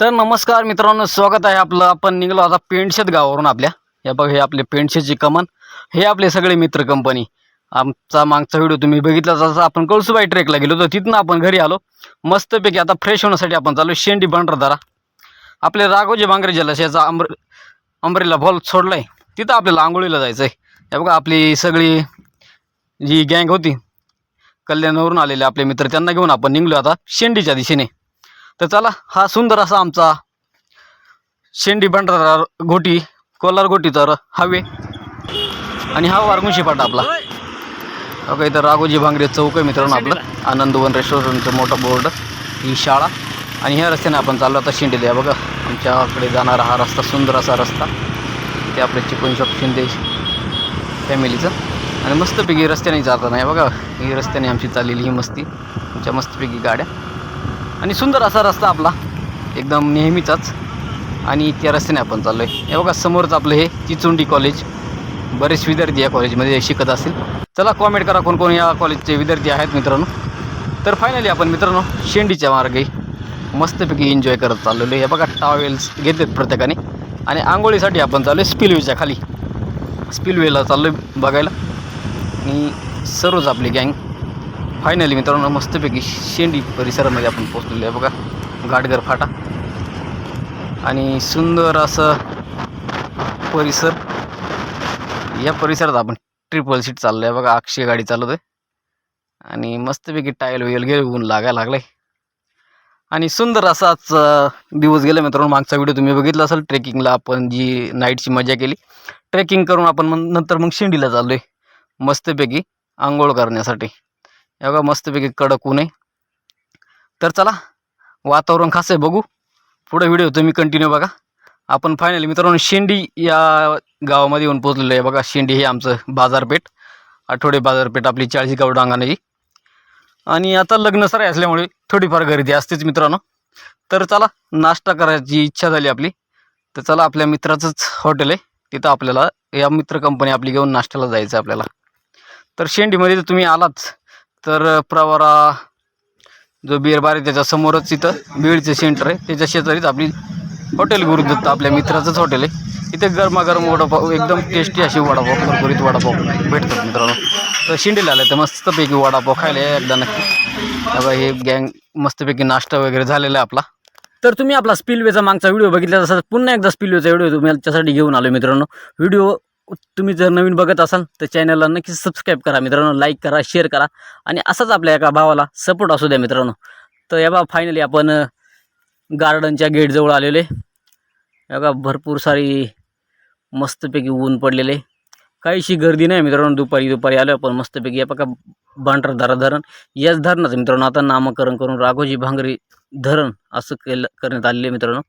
तर नमस्कार मित्रांनो स्वागत आहे आपलं. आपण निघलो आता पेंडशेत गावावरून आपल्या. हे बघ हे आपले पेंडशेची कमान. हे आपले सगळे मित्र कंपनी आमचा मागचा व्हिडिओ तुम्ही बघितला जसा आपण कळसुबाई ट्रेकला गेलो तर तिथनं आपण घरी आलो. मस्तपैकी आता फ्रेश होण्यासाठी आपण चालू शेंडी भंडारदारा आपले राघोजी बांगरे जलाशयाचा अमर अमरेला बॉल सोडला आहे तिथं आपल्याला आंघोळीला जायचं आहे हे बघा आपली सगळी जी गँग होती कल्याणवरून आलेले आपले मित्र त्यांना घेऊन आपण निघलो आता शेंडीच्या दिशेने. तर चला हा सुंदर असा आमचा शेंडी भंडारा गोटी कोलार गोटी तर हवे. आणि हा वारमुशी पाटा आपला. ओके इथं राघोजी भांगरे चौक आहे मित्रांनो आपलं. आनंदवन रेस्टॉरंटचं मोठं बोर्ड ही शाळा. आणि ह्या रस्त्याने आपण चाललो आता शेंडीला या बघा. आमच्याकडे जाणारा हा रस्ता सुंदर असा रस्ता. ते आपले चिकन शॉप शिंदे फॅमिलीचं. आणि मस्तपैकी रस्त्याने जाताना आहे बघा ही रस्त्याने आमची चाललेली ही मस्ती. आमच्या मस्तपैकी गाड्या. आणि सुंदर असा रस्ता आपला. एकदम नेहमीचाच. आणि त्या रस्त्याने आपण चाललो आहे हे बघा समोरच आपलं हे चिचुंडी कॉलेज बरेच विद्यार्थी या कॉलेजमध्ये शिकत असतील. चला कॉमेंट करा कोण कोण या कॉलेजचे विद्यार्थी आहेत मित्रांनो. तर फायनली आपण मित्रांनो शेंडीच्या मार्गे मस्तपैकी एन्जॉय करत चाललेलो आहे. हे बघा टावेल्स घेतात प्रत्येकाने. आणि आंघोळीसाठी आपण चाललो आहे स्पिलवेच्या खाली. स्पिलवेला चाललो आहे बघायला. आणि सर्वच आपली गँग फायनली मित्रांनो मस्तपैकी शेंडी परिसरामध्ये आपण पोहोचलेलो आहे बघा. गाडगर फाटा. आणि सुंदर असं परिसर. या परिसरात आपण ट्रिपल सीट चाललो आहे बघा. अक्षय गाडी चालत आहे आणि मस्तपैकी टायल वेल गेल ऊन लागायला लागलं आहे आणि सुंदर असाच दिवस गेले मित्रांनो. मागचा व्हिडिओ तुम्ही बघितला असेल ट्रेकिंगला आपण जी नाईटची मजा केली. ट्रेकिंग करून आपण मग नंतर मग शेंडीला चाललो आहे मस्तपैकी आंघोळ करण्यासाठी. या बघा मस्तपैकी कडक ऊन आहे. तर चला वातावरण खास आहे बघू. पुढे व्हिडिओ तुम्ही कंटिन्यू बघा. आपण फायनली मित्रांनो शेंडी या गावामध्ये येऊन पोचलेलो आहे. बघा शेंडी हे आमचं बाजारपेठ आठवडे बाजारपेठ आपली चाळीसगाव डांगाण्याची आणि आता लग्न सर असल्यामुळे थोडीफार गर्दी असतेच मित्रांनो. तर चला नाश्ता करायची इच्छा झाली आपली. तर चला आपल्या मित्राचंच हॉटेल आहे. तिथं आपल्याला या मित्र कंपनी आपली घेऊन नाश्त्याला जायचं आहे आपल्याला. तर शेंडीमध्ये तुम्ही आलाच तर प्रवारा जो बिरबार आहे त्याच्या समोरच इथं बीडचं सेंटर आहे. त्याच्या शेजारीच आपली हॉटेल गुरुदत्त आपल्या मित्राचंच हॉटेल आहे. इथे गरमागरम वडापाव एकदम टेस्टी अशी वडापाव कुरकुरीत वडापाव भेटतात मित्रांनो. तर शिंडीला आलं तर मस्तपैकी वडापाव खायला एकदा नक्की. बघा हे गँग मस्तपैकी नाश्ता वगैरे झालेला आहे आपला. तर तुम्ही आपला स्पिलवेचा मागचा व्हिडिओ बघितला तसा पुन्हा एकदा स्पिलवेचा व्हिडिओ तुम्ही त्यासाठी घेऊन आलो मित्रांनो. व्हिडिओ तुम्ही जर नवीन बघत असाल तर चॅनलला नक्की सबस्क्राईब करा मित्रांनो लाईक करा शेअर करा आणि असाच आपल्या एका भावाला सपोर्ट असू द्या मित्रांनो. तर या बा फायनली आपण गार्डनच्या गेटजवळ आलेले या बघा भरपूर सारी मस्तपैकी ऊन पडलेले काहीशी गर्दी नाही मित्रांनो दुपारी दुपारी आलो आपण मस्तपैकी. या बघा भांडारदारा धरण. याच धरणाचं मित्रांनो आता नामकरण करून राघोजी भांगरी धरण असं केलं करण्यात आलेले मित्रांनो.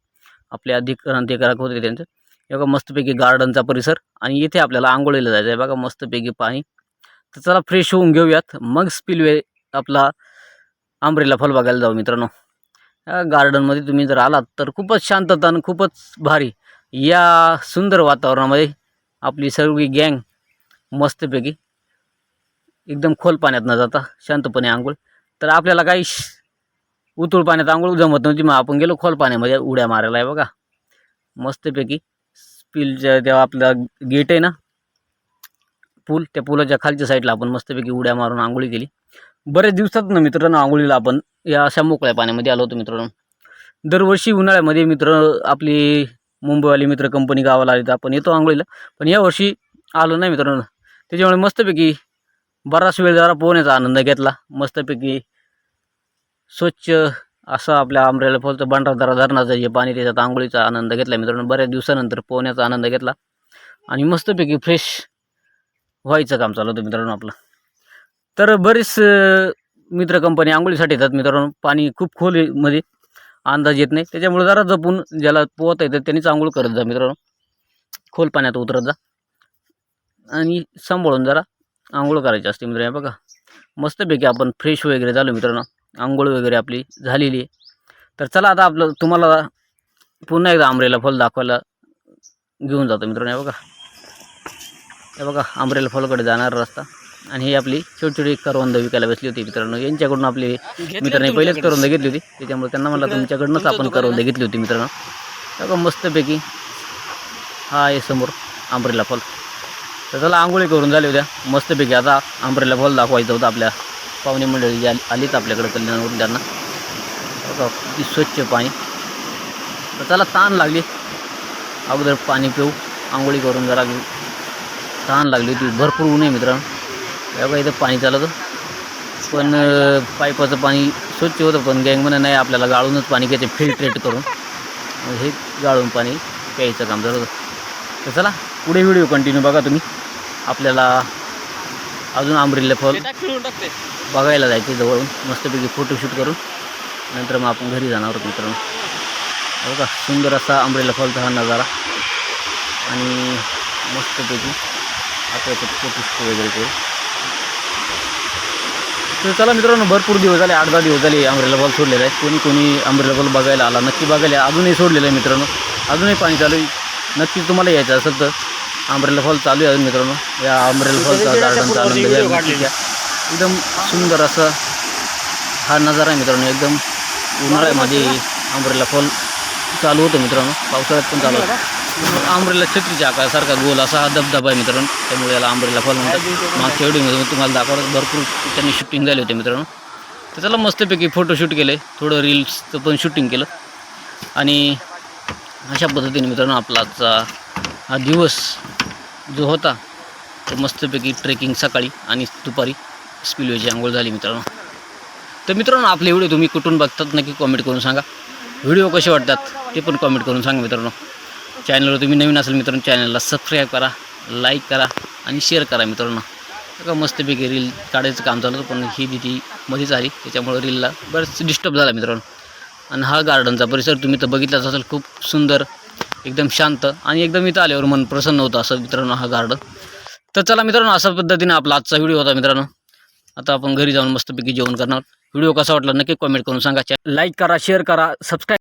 आपले अधिक्रांतिकारक होते त्यांचं. हे बघा मस्तपैकी गार्डनचा परिसर आणि इथे आपल्याला आंघोळीला जायचं आहे. बघा मस्तपैकी पाणी. तर चला फ्रेश होऊन घेऊयात. मग स्पिलवे आपला आंब्रेला फल बघायला जाऊ मित्रांनो. या गार्डनमध्ये तुम्ही जर आलात तर खूपच शांतता आणि खूपच भारी. या सुंदर वातावरणामध्ये आपली सर्व गँग मस्तपैकी एकदम खोल पाण्यात न जाता शांतपणे आंघोळ. तर आपल्याला काही श- उतूळ पाण्यात आंघोळ जमत नव्हती मग आपण गेलो खोल पाण्यामध्ये उड्या मारायला. आहे बघा मस्तपैकी पिलच्या तेव्हा आपला गेट आहे ना पूल त्या पुलाच्या खालच्या साईडला आपण मस्तपैकी उड्या मारून आंघोळी केली. बरेच दिवसात ना मित्रांनो आंघोळीला आपण या अशा मोकळ्या पाण्यामध्ये आलो होतो मित्रांनो. दरवर्षी उन्हाळ्यामध्ये मित्र आपली मुंबईवाली मित्र कंपनी गावाला आली तर आपण येतो आंघोळीला. पण यावर्षी आलो नाही मित्रांनो. त्याच्यामुळे मस्तपैकी बराच वेळ जरा पोहण्याचा आनंद घेतला. मस्तपैकी स्वच्छ असं आपल्या आंब्रेला फॉलचं भांडारदारा धरणाचं जे पाणी त्याच्यात आंघोळीचा आनंद घेतला. मित्रांनो बऱ्याच दिवसानंतर पोहण्याचा आनंद घेतला. आणि मस्तपैकी फ्रेश व्हायचं काम चालू होतं मित्रांनो आपलं. तर बरेच मित्र कंपनी आंघोळीसाठी येतात मित्रांनो. पाणी खूप खोलमध्ये. अंदाज येत नाही. त्याच्यामुळे जरा जपून ज्याला पोहता येतं त्यांनीच आंघोळ करत जा मित्रांनो. खोल पाण्यात उतरत जा. आणि सांभाळून जरा आंघोळ करायची असते मित्र बघा. मस्तपैकी आपण फ्रेश वगैरे झालो मित्रांनो. आंघोळ वगैरे आपली झालेली आहे. तर चला आता आपलं तुम्हाला पुन्हा एकदा आंब्रेला फॉल दाखवायला घेऊन जातो मित्रांनो. हे बघा. हे बघा आंब्रेला फॉलकडे जाणारा रस्ता. आणि ही आपली छोटी छोटी करवंद विकायला बसली होती मित्रांनो. यांच्याकडून आपले मित्रांनी पहिलेच करवंद घेतली होती. त्याच्यामुळे त्यांना म्हणलं तुमच्याकडनंच आपण करवंद घेतली होती मित्रांनो. बघा मस्तपैकी हा आहे समोर आंब्रेला फॉल. तर त्याला आंघोळी करून झाली होत्या. मस्तपैकी आता आंब्रेला फॉल दाखवायचं होतं आपल्या पाहुणे मंडळी आली आलीच आपल्याकडे कल्याणवरून त्यांना. बघा किती स्वच्छ पाणी. तर त्याला ताण लागली. अगोदर पाणी पिऊ आंघोळी करून जरा घेऊ. तहान लागली होती. भरपूर ऊन आहे मित्रांनो. बघा इथं पाणी चालतं पण पाईपाचं पाणी स्वच्छ होतं पण गँगमध्ये नाही आपल्याला गाळूनच पाणी घ्यायचं फिल्ट्रेट करून. हे गाळून पाणी प्यायचं काम झालं होतं. तर चला पुढे व्हिडिओ कंटिन्यू बघा तुम्ही. आपल्याला अजून आंबरीला फॉल बघायला जायचं जवळून. मस्तपैकी फोटोशूट करून. नंतर मग आपण घरी जाणार आहोत मित्रांनो. का? सुंदर असा आंबरेला फॉलचा हा नजारा. आणि मस्तपैकी आता फोटोशूट वगैरे करू तर चला मित्रांनो भरपूर दिवस झाले आठ दहा दिवस झाले अमरेला बॉल सोडलेला आहे. कोणी कोणी अमरेला बॉल बघायला आला नक्की बघायला अजूनही सोडलेलं आहे मित्रांनो. अजूनही पाणी चालू आहे. नक्की तुम्हाला यायचं असेल तर अमरेला फॉल चालू आहे अजून मित्रांनो. या अमरेला फॉलचा गार्डन चालू आहे एकदम सुंदर असा हा नजारा आहे मित्रांनो. एकदम उन्हाळ्यामध्ये आंब्रेला फॉल चालू होतं मित्रांनो. पावसाळ्यात पण चालू होतं. आंब्रेला छत्रीच्या आकारासारखा गोल असा हा धबधबा आहे मित्रांनो. त्यामुळे याला आंब्रेला फॉल म्हणतात. मागच्या व्हिडिओमध्ये तुम्हाला दाखवलं. भरपूर त्यांनी शूटिंग झाली होती मित्रांनो. तर त्याला मस्तपैकी फोटोशूट केले. थोडं रील्सचं पण शूटिंग केलं. आणि अशा पद्धतीने मित्रांनो आपला आजचा हा दिवस जो होता तो मस्तपैकी ट्रेकिंग सकाळी आणि दुपारी स्पिलवेची आंघोळ झाली मित्रांनो. तर मित्रांनो आपले व्हिडिओ तुम्ही कुठून बघतात नक्की कॉमेंट करून सांगा. व्हिडिओ कसे वाटतात ते पण कॉमेंट करून सांगा मित्रांनो. चॅनलवर तुम्ही नवीन असेल मित्रांनो चॅनलला सबस्क्राईब करा लाईक करा आणि शेअर करा मित्रांनो. का मस्तपैकी रील काढायचं काम चालू पण ही दिदी मध्येच आली त्याच्यामुळं रीलला बरंच डिस्टर्ब झाला मित्रांनो. आणि हा गार्डनचा परिसर तुम्ही तर बघितलाच असेल खूप सुंदर एकदम शांत आणि एकदम इथं आल्यावर मन प्रसन्न होतं असं मित्रांनो हा गार्डन तर चला मित्रांनो अशा पद्धतीने आपला आजचा व्हिडिओ होता मित्रांनो. आता आपण घरी जाऊन मस्तपैकी जेवण करणार व्हिडिओ कसा वाटला नक्की कॉमेंट करून सांगा. लाईक करा शेअर करा सबस्क्राईब